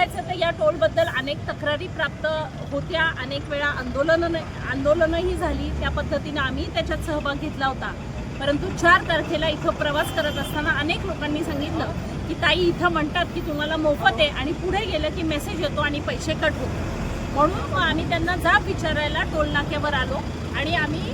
सांगायचं तर या टोलबद्दल अनेक तक्रारी प्राप्त होत्या. अनेक वेळा आंदोलनं आंदोलनंही झाली. त्या पद्धतीनं आम्ही त्याच्यात सहभाग घेतला होता. परंतु चार तारखेला इथं प्रवास करत असताना अनेक लोकांनी सांगितलं की ताई इथं म्हणतात की तुम्हाला मोफत आहे आणि पुढे गेलं की मेसेज येतो आणि पैसे कट होतो म्हणून मग आम्ही त्यांना जाब विचारायला टोल नाक्यावर आलो आणि आम्ही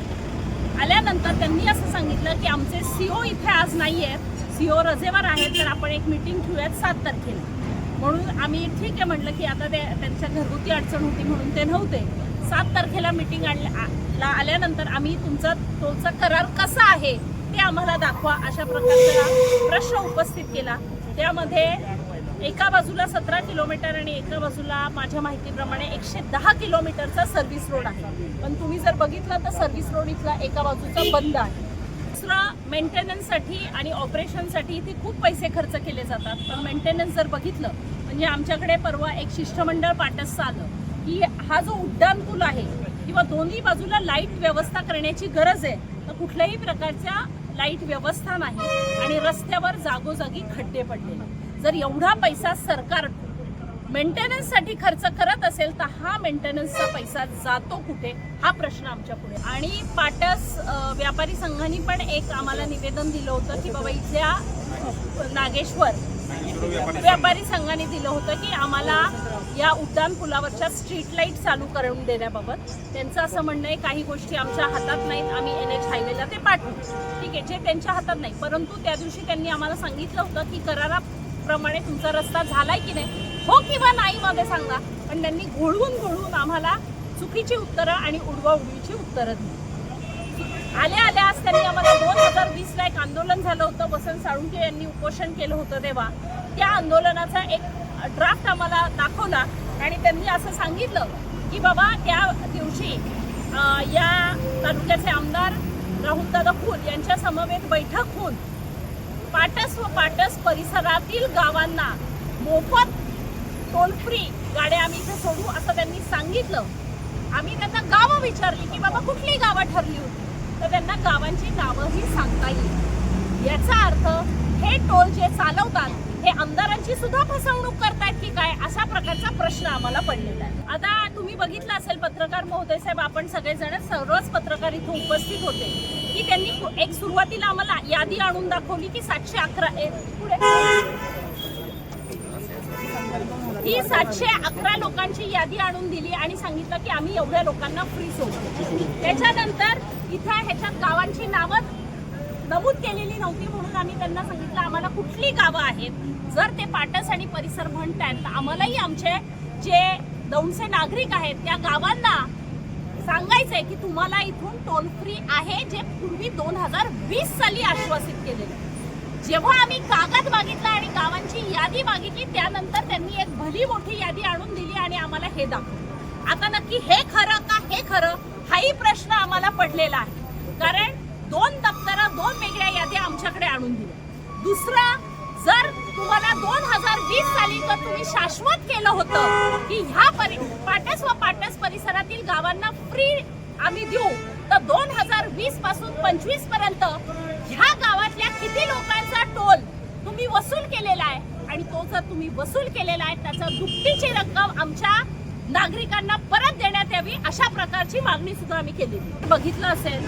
आल्यानंतर त्यांनी असं सांगितलं की आमचे सीओ इथे आज नाही आहेत सीओ रजेवर आहेत. तर आपण एक मीटिंग ठेवूयात सात तारखेला. म्हणून आम्ही ठीक आहे म्हटलं की आता ते त्यांच्या घरगुती अडचण होती म्हणून ते नव्हते. सात तारखेला मीटिंग आणल्या आल्यानंतर आम्ही तुमचा तुमचा करार कसा आहे ते आम्हाला दाखवा अशा प्रकारचा प्रश्न उपस्थित केला. त्यामध्ये एका बाजूला सतरा किलोमीटर आणि एका बाजूला माझ्या माहितीप्रमाणे एकशे दहा किलोमीटरचा सर्व्हिस रोड आहे. पण तुम्ही जर बघितलं तर सर्व्हिस रोड इथला एका बाजूचा बंद आहे. दुसरं मेंटेनन्ससाठी आणि ऑपरेशनसाठी इथे खूप पैसे खर्च केले जातात. पण मेंटेनन्स जर बघितलं म्हणजे आमच्याकडे परवा एक शिष्टमंडळ पाटसचं आलं की हा जो उड्डाण पूल आहे किंवा दोन्ही बाजूला लाइट व्यवस्था करण्याची गरज आहे तर कुठल्याही प्रकारच्या लाइट व्यवस्था नाही आणि रस्त्यावर जागोजागी खड्डे पडले जर एवढा पैसा सरकार मेंटेनन्ससाठी खर्च करत असेल तर हा मेंटेनन्सचा पैसा जातो कुठे? हा प्रश्न आमच्या पुढे. आणि पाटस व्यापारी संघाने पण एक आम्हाला निवेदन दिलं होतं की बाबा इथल्या नागेश्वर व्यापारी संघाने दिलं होतं की आम्हाला या उड्डाण पुलावरच्या स्ट्रीट लाइट चालू करून देण्याबाबत. त्यांचं असं म्हणणं आहे काही गोष्टी आमच्या हातात नाहीत आम्ही एन एच हायवेला ते पाठवू. ठीक आहे जे त्यांच्या हातात नाही. परंतु त्या दिवशी त्यांनी आम्हाला सांगितलं होतं की कराराप्रमाणे तुमचा रस्ता झालाय की नाही? हो किंवा नाही मध्ये सांगा. पण त्यांनी घोळवून घोळवून आम्हाला चुकीची उत्तरं आणि उडवा उडवीची उत्तरं दिली. आल्या आल्या आज त्यांनी आम्हाला दोन हजार वीसला एक आंदोलन झालं होतं. वसंत साळुंके यांनी उपोषण केलं होतं तेव्हा. त्या आंदोलनाचा एक ड्राफ्ट आम्हाला दाखवला आणि त्यांनी असं सांगितलं की बाबा त्या दिवशी या तालुक्याचे आमदार राहुलदादा खून यांच्या समवेत बैठक होऊन पाटस व पाटस परिसरातील गावांना मोफत टोल फ्री गाड्या आम्ही इथे सोडू असं त्यांनी सांगितलं. आम्ही त्यांना गावं विचारली की बाबा कुठली गावं ठरली होती? तर त्यांना गावांची नावंही सांगता येईल. याचा अर्थ हे टोल जे चालवतात हे आमदारांची सुद्धा फसवणूक करतायत की काय? अशा प्रकारचा प्रश्न आम्हाला पडलेला आहे. आता तुम्ही बघितलं असेल पत्रकार महोदय साहेब आपण सगळेजण सर्वच पत्रकार इथे उपस्थित होते की त्यांनी एक सुरुवातीला आम्हाला यादी आणून दाखवली की सातशे अकरा पुढे ही सातशे अकरा लोकांची यादी आणून दिली आणि सांगितलं की आम्ही एवढ्या लोकांना फ्री सोडतो त्याच्यानंतर इथं ह्याच्यात गावांची नावं नमूद केलेली नव्हती म्हणून आम्ही त्यांना सांगितलं आम्हाला कुठली गावं आहेत? जर ते पाटस आणि परिसर म्हणतात तर आम्हालाही आमचे जे दौंडचे नागरिक आहेत त्या गावांना सांगायचंय की तुम्हाला इथून टोल फ्री आहे जे पूर्वी दोन हजार वीस साली आश्वासित केलेलं जेव्हा आम्ही कागद मागितला आणि गावांची यादी मागितली त्यानंतर त्यांनी एक भली मोठी यादी आणून दिली आणि आम्हाला हे दाखवलं. आता नक्की हे खरं का हे खरं हाही प्रश्न आम्हाला पडलेला आहे. कारण दोन दप्तर दोन वेगळ्या याद्या आमच्याकडे आणून दिल्या. दुसरं जर तुम्हाला दोन हजार वीस साली तर तुम्ही शाश्वत केलं होतं की ह्या परि पाटस व पाटस परिसरातील गावांना फ्री आम्ही देऊ. तर दोन हजार वीसपासून पंचवीसपर्यंत ह्या गावात तुम्ही वसूल केलेला आहे. आणि तो जर तुम्ही वसूल केलेला आहे त्याचा दुपटीची रक्कम आमच्या नागरिकांना परत देण्यात यावी अशा प्रकारची मागणी सुद्धा आम्ही केली. बघितलं असेल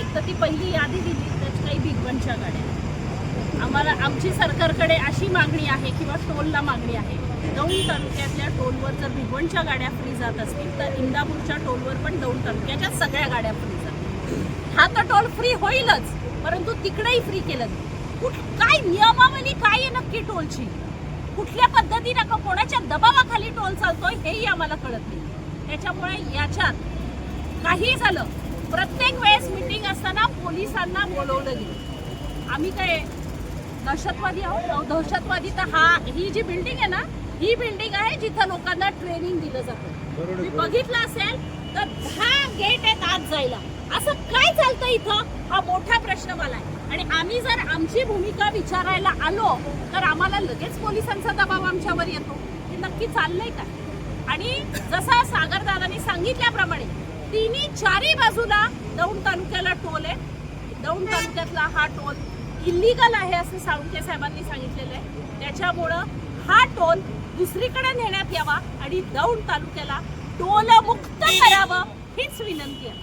एक तर ती पहिली यादी दिली त्याची काही भिगवणच्या गाड्या. आम्हाला आमची सरकारकडे अशी मागणी आहे किंवा टोलला मागणी आहे. दौंड तालुक्यातल्या टोलवर जर भिगवणच्या गाड्या फ्री जात असतील तर इंदापूरच्या टोलवर पण दौंड तालुक्याच्या सगळ्या गाड्या फ्री जातील. हा तर टोल फ्री होईलच परंतु तिकडेही फ्री केलं जाईल. कुठ काय नियमावली काय आहे नक्की टोलची? कुठल्या पद्धतीनं का कोणाच्या दबावाखाली टोल चालतोय हेही आम्हाला कळत नाही. त्याच्यामुळे याच्यात काही झालं प्रत्येक वेळेस मिटिंग असताना पोलिसांना बोलवलं गेलं. आम्ही काय दहशतवादी आहोत? दहशतवादी तर हा ही जी बिल्डिंग आहे ना ही बिल्डिंग आहे जिथं लोकांना ट्रेनिंग दिलं जातं. तुम्ही बघितलं असेल तर दहा गेट आहेत आत जायला. असं काय चालतं इथं? हा मोठा प्रश्न मला आहे. आणि आम्ही जर आमची भूमिका विचारायला आलो तर आम्हाला लगेच पोलिसांचा दबाव आमच्यावर येतो. हे नक्की चाललंय का? आणि जसा सागरदादांनी सांगितल्याप्रमाणे तिन्ही चारी बाजूला दौंड तालुक्याला टोल आहे. दौंड तालुक्यातला हा टोल इल्लीगल आहे असं साळुंके साहेबांनी सांगितलेलं आहे. त्याच्यामुळं हा टोल दुसरीकडे नेण्यात यावा आणि दौंड तालुक्याला टोलमुक्त करावं हीच विनंती आहे.